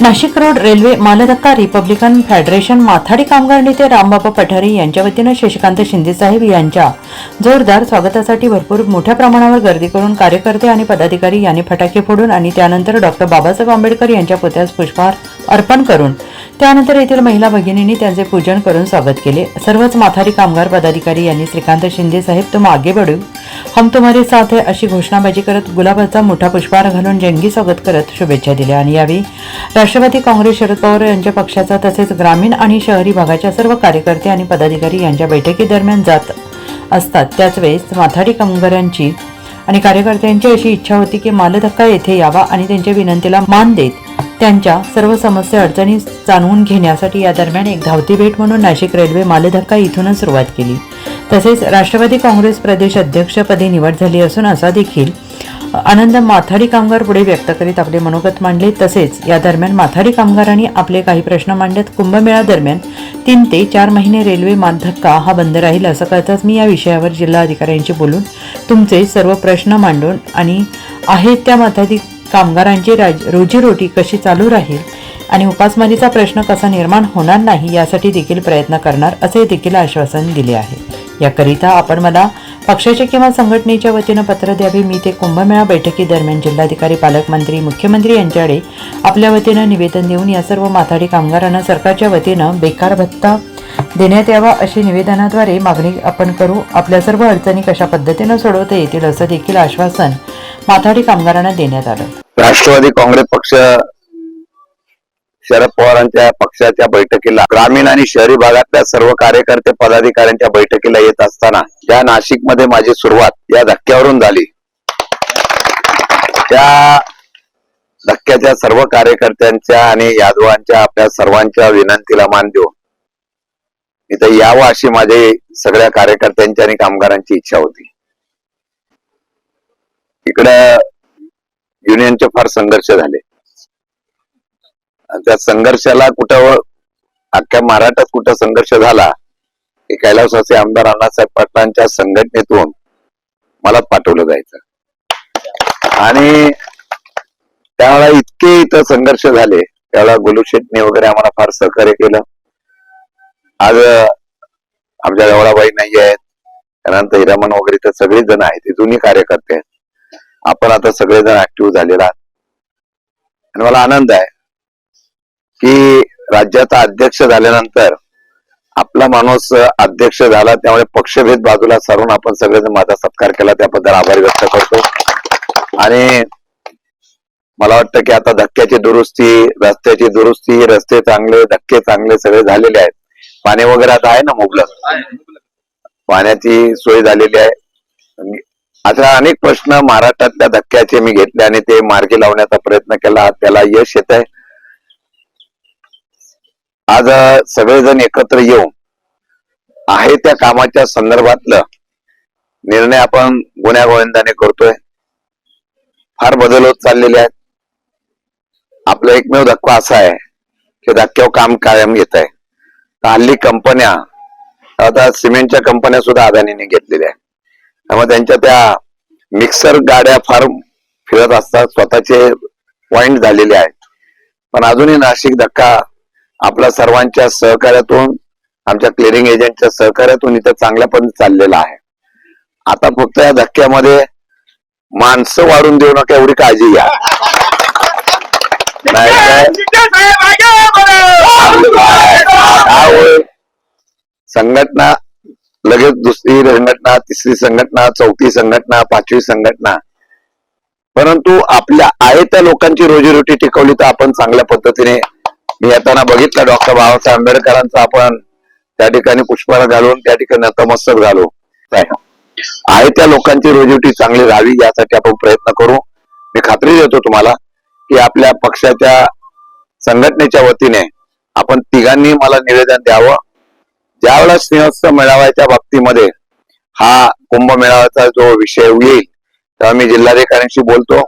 Nashik road railway मालधक्का Republican Federation माथाडी कामगार नेते रामबाबा पठारे यांच्या वतीनं शशिकांत शिंदेसाहेब यांच्या जोरदार स्वागतासाठी भरपूर मोठ्या प्रमाणावर गर्दी करून कार्यकर्ते आणि पदाधिकारी यांनी फटाके फोडून आणि त्यानंतर डॉक्टर बाबासाहेब आंबेडकर यांच्या पुतळ्यास पुष्पहार अर्पण करून त्यानंतर येथील महिला भगिनींनी त्यांचे पूजन करून स्वागत केले. सर्वच माथाडी कामगार पदाधिकारी यांनी श्रीकांत शिंदेसाहेब साहेब मागे आगे बढू हम तुम्हारे साथ है अशी घोषणाबाजी करत गुलाबाचा मोठा पुष्पहार घालून जंगी स्वागत करत शुभेच्छा दिल्या. आणि यावेळी राष्ट्रवादी काँग्रेस शरद पवार यांच्या पक्षाचा तसेच ग्रामीण आणि शहरी भागाच्या सर्व कार्यकर्ते आणि पदाधिकारी यांच्या बैठकीदरम्यान जात असतात. त्याच वेळेस माथाडी कामगारांची आणि कार्यकर्त्यांची अशी इच्छा होती की मालधक्का येथे यावा आणि त्यांच्या विनंतीला मान देत त्यांच्या सर्व समस्या अडचणी जाणवून घेण्यासाठी या दरम्यान एक धावती भेट म्हणून नाशिक रेल्वे मालधक्का इथूनच सुरुवात केली. तसेच राष्ट्रवादी काँग्रेस प्रदेश अध्यक्षपदी निवड झाली असून असा देखील आनंद माथाडी कामगार पुढे व्यक्त करीत आपले मनोगत मांडले. तसेच या दरम्यान माथाडी कामगारांनी आपले काही प्रश्न मांडत कुंभमेळादरम्यान तीन ते चार महिने रेल्वे मानधक्का हा बंद राहील असं कळताच मी या विषयावर जिल्हा अधिकाऱ्यांशी बोलून तुमचे सर्व प्रश्न मांडून आणि आहेत त्या माथाडी कामगारांची राज रोजीरोटी कशी चालू राहील आणि उपासमारीचा प्रश्न कसा निर्माण होणार नाही यासाठी देखील प्रयत्न करणार असे देखील आश्वासन दिले आहे. याकरिता आपण मला पक्षाच्या किंवा संघटनेच्या वतीनं पत्र द्यावे. मी ते कुंभमेळा बैठकीदरम्यान जिल्हाधिकारी पालकमंत्री मुख्यमंत्री यांच्याकडे आपल्या वतीनं निवेदन देऊन या सर्व माथाडी कामगारांना सरकारच्या वतीनं बेकार भत्ता देण्यात यावा अशी निवेदनाद्वारे मागणी आपण करू. आपल्या सर्व अडचणी कशा पद्धतीनं सोडवता येतील असं देखील आश्वासन माथाडी कामगारांना देण्यात आलं. राष्ट्रवादी काँग्रेस पक्ष शरद पवारांच्या पक्षाच्या बैठकीला ग्रामीण आणि शहरी भागातल्या सर्व कार्यकर्ते पदाधिकाऱ्यांच्या बैठकीला येत असताना या नाशिकमध्ये माझी सुरुवात या धक्क्यावरून झाली. त्या धक्क्याच्या सर्व कार्यकर्त्यांच्या आणि यादवांच्या आपल्या सर्वांच्या विनंतीला मान देऊन इथं यावं अशी माझी सगळ्या कार्यकर्त्यांची आणि कामगारांची इच्छा होती. इकडं युनियनचे फार संघर्ष झाले. त्या संघर्षाला कुठं अख्ख्या महाराष्ट्रात कुठं संघर्ष झाला की कैलासवासी आमदार अण्णासाहेब पाटलांच्या संघटनेतून मला पाठवलं जायचं. आणि त्यावेळा इतके इथं संघर्ष झाले त्यावेळा गोलूशेटने वगैरे आम्हाला फार सहकार्य केलं. आज आमच्या जवळाबाई नाही आहेत त्यानंतर हिरामन वगैरे तर सगळेच जण आहेत ते जुनी कार्यकर्ते आहेत. आपण आता सगळेजण ऍक्टिव्ह झालेला आहात. आणि मला आनंद आहे. की राज्याचा अध्यक्ष झाल्यानंतर आपला माणूस अध्यक्ष झाला त्यामुळे पक्षभेद बाजूला सारून आपण सगळेजण माझा सत्कार केला. त्याबद्दल आभार व्यक्त करतो. आणि मला वाटतं की आता धक्क्याची दुरुस्ती रस्त्याची दुरुस्ती रस्ते चांगले धक्के चांगले सगळे झालेले आहेत. पाणी वगैरे आता आहे ना मुबलक? पाण्याची सोय झालेली आहे. अशा अनेक प्रश्न महाराष्ट्रातल्या धक्क्याचे मी घेतले आणि ते मार्गी लावण्याचा प्रयत्न केला. त्याला यश येत आहे. आज सगळेजण एकत्र येऊन आहे त्या कामाच्या संदर्भातलं निर्णय आपण गुन्ह्या गोविंदाने करतोय. फार बदल होत चाललेले आहेत. आपला एकमेव धक्का असा आहे की धक्क्यावर काम कायम येत आहे तर हल्ली कंपन्या आता सिमेंटच्या कंपन्या सुद्धा अदानीने घेतलेल्या आहेत. त्यामुळे त्यांच्या त्या मिक्सर गाड्या फार फिरत असतात. स्वतःचे पॉइंट झालेले आहेत. पण अजूनही नाशिक धक्का आपल्या सर्वांच्या सहकार्यातून आमच्या क्लिअरिंग एजंटच्या सहकार्यातून इथं चांगल्या पद्धतीने चाललेला आहे. आता फक्त या धक्क्यामध्ये माणसं वाढून देऊ नका एवढी काळजी घ्या. संघटना लगेच दुसरी संघटना तिसरी संघटना चौथी संघटना पाचवी संघटना. परंतु आपल्या आहे त्या लोकांची रोजीरोटी टिकवली तर आपण चांगल्या पद्धतीने मी येताना बघितलं डॉक्टर बाबासाहेब आंबेडकरांचं आपण त्या ठिकाणी पुष्पाला घालून त्या ठिकाणी नतमस्तक घालू आहे त्या लोकांची रोजीवटी चांगली राहावी यासाठी आपण प्रयत्न करू. मी खात्री देतो तुम्हाला की आपल्या पक्षाच्या संघटनेच्या वतीने आपण तिघांनी मला निवेदन द्यावं. ज्यावेळेला स्नेहोत्सव मेळाव्याच्या बाबतीमध्ये हा कुंभमेळाव्याचा जो विषय येईल तेव्हा मी जिल्हाधिकाऱ्यांशी बोलतो.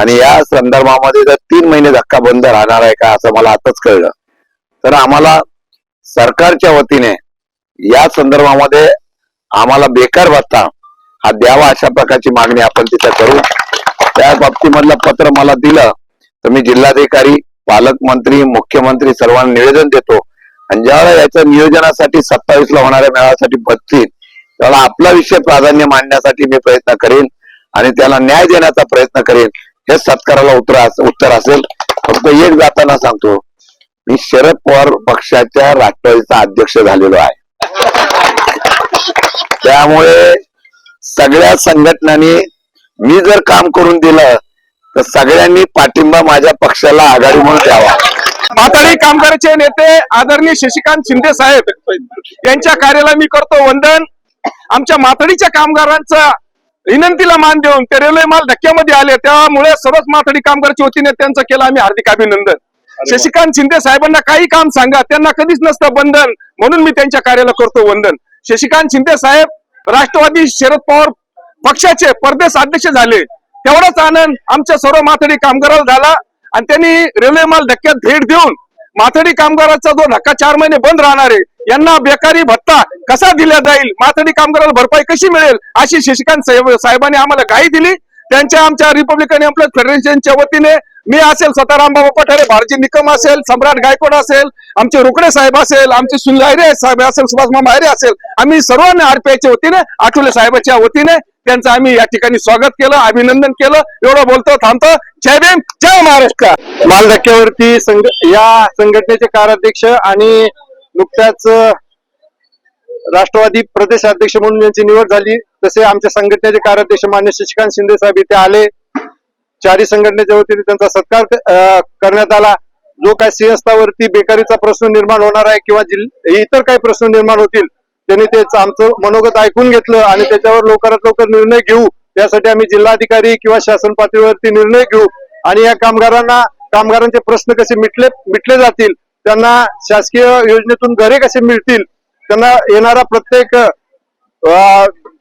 आणि या संदर्भामध्ये जर तीन महिने धक्का बंद राहणार आहे का असं मला आताच कळलं. तर आम्हाला सरकारच्या वतीने या संदर्भामध्ये आम्हाला बेकार भत्ता हा द्यावा अशा प्रकारची मागणी आपण तिथे करू. त्या बाबतीमधलं पत्र मला दिलं तर मी जिल्हाधिकारी पालकमंत्री मुख्यमंत्री सर्वांना निवेदन देतो. आणि ज्यावेळेला याच्या नियोजनासाठी सत्तावीस ला होणाऱ्या मेळाव्यासाठी बसतील त्यावेळेला आपला विषय प्राधान्य मांडण्यासाठी मी प्रयत्न करेन आणि त्याला न्याय देण्याचा प्रयत्न करेन. हे सत्काराला उत्तर उत्तर असेल. फक्त एक जाताना सांगतो मी शरद पवार पक्षाच्या राष्ट्रवादीचा अध्यक्ष झालेलो आहे. त्यामुळे सगळ्या संघटनांनी मी जर काम करून दिलं तर सगळ्यांनी पाठिंबा माझ्या पक्षाला आघाडी म्हणून द्यावा. माथाडी कामगाराचे नेते आदरणीय शशिकांत शिंदे साहेब यांच्या कार्याला मी करतो वंदन. आमच्या मातडीच्या कामगारांचा विनंतीला मान देऊन ते रेल्वे माल धक्क्यामध्ये आले. त्यामुळे सर्वच माथाडी कामगाराच्या वतीने त्यांचं केलं आम्ही हार्दिक अभिनंदन. शशिकांत शिंदे साहेबांना काही काम सांगा. त्यांना कधीच नसतं बंधन. म्हणून मी त्यांच्या कार्याला करतो वंदन. शशिकांत शिंदे साहेब राष्ट्रवादी शरद पवार पक्षाचे परदेश अध्यक्ष झाले. तेवढाच आनंद आमच्या सर्व माथाडी कामगाराला झाला. आणि त्यांनी रेल्वे माल धक्क्यात भेट देऊन माथडी कामगाराचा जो धक्का चार महिने बंद राहणार आहे यांना बेकारी भत्ता कसा दिला जाईल? माथडी कामगाराला भरपाई कशी मिळेल? अशी शशिकांत साहेब साहेबांनी आम्हाला गाई दिली. त्यांच्या आमच्या रिपब्लिकन एम्प्लॉय फेडरेशनच्या वतीने मी असेल सताराम बाबा पठारे भारजी निकम असेल सम्राट गायकवाड असेल आमचे रुकडे साहेब असेल आमचे सुनील आयरे साहेब असेल सुभाष मामा आयरे असेल आम्ही सर्वांनी आरपीआयच्या वतीने आठवले साहेबाच्या वतीने त्यांचं आम्ही या ठिकाणी स्वागत केलं अभिनंदन केलं. एवढं बोलतो थांबतो. जय भीम जय महाराष्ट्र. मालधक्क्यावरती संघ या संघटनेचे कार्याध्यक्ष आणि नुकत्याच राष्ट्रवादी प्रदेश अध्यक्ष म्हणून यांची निवड झाली. तसे आमच्या संघटनेचे कार्याध्यक्ष मान्य शशिकांत शिंदे साहेब इथे आले. चारी संघटनेच्या वतीने त्यांचा सत्कार करण्यात आला. जो काय सिंहस्थावरती बेकारीचा प्रश्न निर्माण होणार आहे किंवा इतर काही प्रश्न निर्माण होतील त्यांनी ते आमचं मनोगत ऐकून घेतलं आणि त्याच्यावर लवकरात लवकर निर्णय घेऊ. त्यासाठी आम्ही जिल्हाधिकारी किंवा शासन पातळीवरती निर्णय घेऊ. आणि या कामगारांना कामगारांचे प्रश्न कसे मिटले मिटले जातील त्यांना शासकीय योजनेतून घरे कसे मिळतील त्यांना येणारा प्रत्येक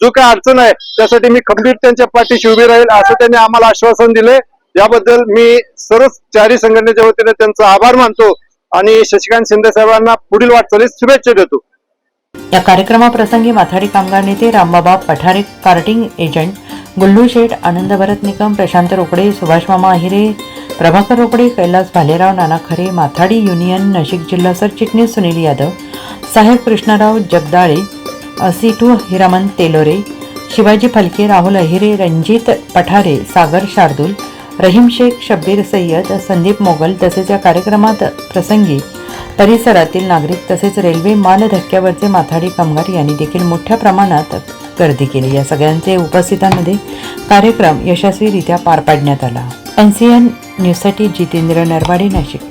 जो काय अडचण आहे त्यासाठी मी खंबीर त्यांच्या पाठीशी उभी राहील असं त्यांनी आम्हाला आश्वासन दिले याबद्दल मी सर्व चारी संघटनेच्या वतीने त्यांचा आभार मानतो आणि शशिकांत शिंदे साहेबांना पुढील वाटचालीस शुभेच्छा देतो. या कार्यक्रमाप्रसंगी माथाडी कामगार नेते रामबाबा पठारे कार्टिंग एजंट गुल्लू शेठ आनंद भरत निकम प्रशांत रोकडे सुभाष मामा अहिरे प्रभाकर रोकडे कैलास भालेराव नाना खरे माथाडी युनियन नाशिक जिल्हा सरचिटणीस सुनील यादव साहेब कृष्णराव जगदाळे असिटू हिरामन तेलोरे शिवाजी फलके राहुल अहिरे रणजित पठारे सागर शार्दूल रहीम शेख शब्बीर सय्यद संदीप मोगल तसेच या कार्यक्रमात प्रसंगी परिसरातील नागरिक तसेच रेल्वे माल धक्क्यावरचे माथाडी कामगार यांनी देखील मोठ्या प्रमाणात गर्दी केली. या सगळ्यांचे उपस्थितांमध्ये कार्यक्रम यशस्वीरित्या पार पाडण्यात आला. एन सी एन न्यूजसाठी जितेंद्र नरवाडे नाशिक